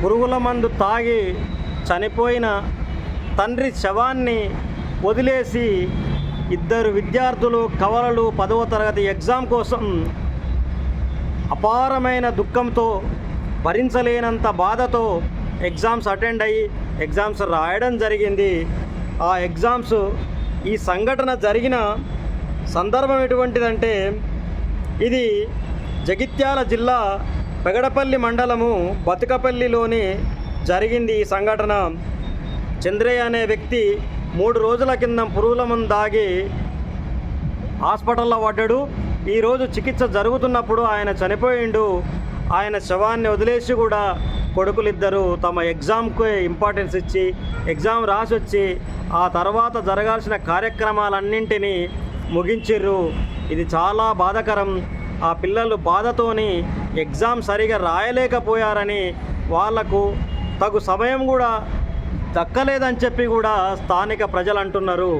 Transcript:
పురుగుల మందు తాగి చనిపోయిన తండ్రి శవాన్ని వదిలేసి ఇద్దరు విద్యార్థులు కవలలు పదవ తరగతి ఎగ్జామ్ కోసం అపారమైన దుఃఖంతో భరించలేనంత బాధతో ఎగ్జామ్స్ అటెండ్ అయ్యి ఎగ్జామ్స్ రాయడం జరిగింది. ఆ ఎగ్జామ్స్ ఈ సంఘటన జరిగిన సందర్భం ఎటువంటిదంటే ఇది జగిత్యాల జిల్లా పెగడపల్లి మండలము బతుకపల్లిలోని జరిగింది ఈ సంఘటన. చంద్రయ్య అనే వ్యక్తి మూడు రోజుల కింద పురుగుల మందు దాగి హాస్పిటల్లో పడ్డాడు. ఈరోజు చికిత్స జరుగుతున్నప్పుడు ఆయన చనిపోయిండు. ఆయన శవాన్ని వదిలేసి కూడా కొడుకులిద్దరూ తమ ఎగ్జామ్కి ఇంపార్టెన్స్ ఇచ్చి ఎగ్జామ్ రాసి వచ్చి ఆ తర్వాత జరగాల్సిన కార్యక్రమాలన్నింటినీ ముగించిర్రు. ఇది చాలా బాధాకరం. ఆ పిల్లలు బాధతోని ఎగ్జామ్ సరిగా రాయలేకపోయారని వాళ్ళకు తగు సమయం కూడా దక్కలేదని చెప్పి కూడా స్థానిక ప్రజలు అంటున్నారు.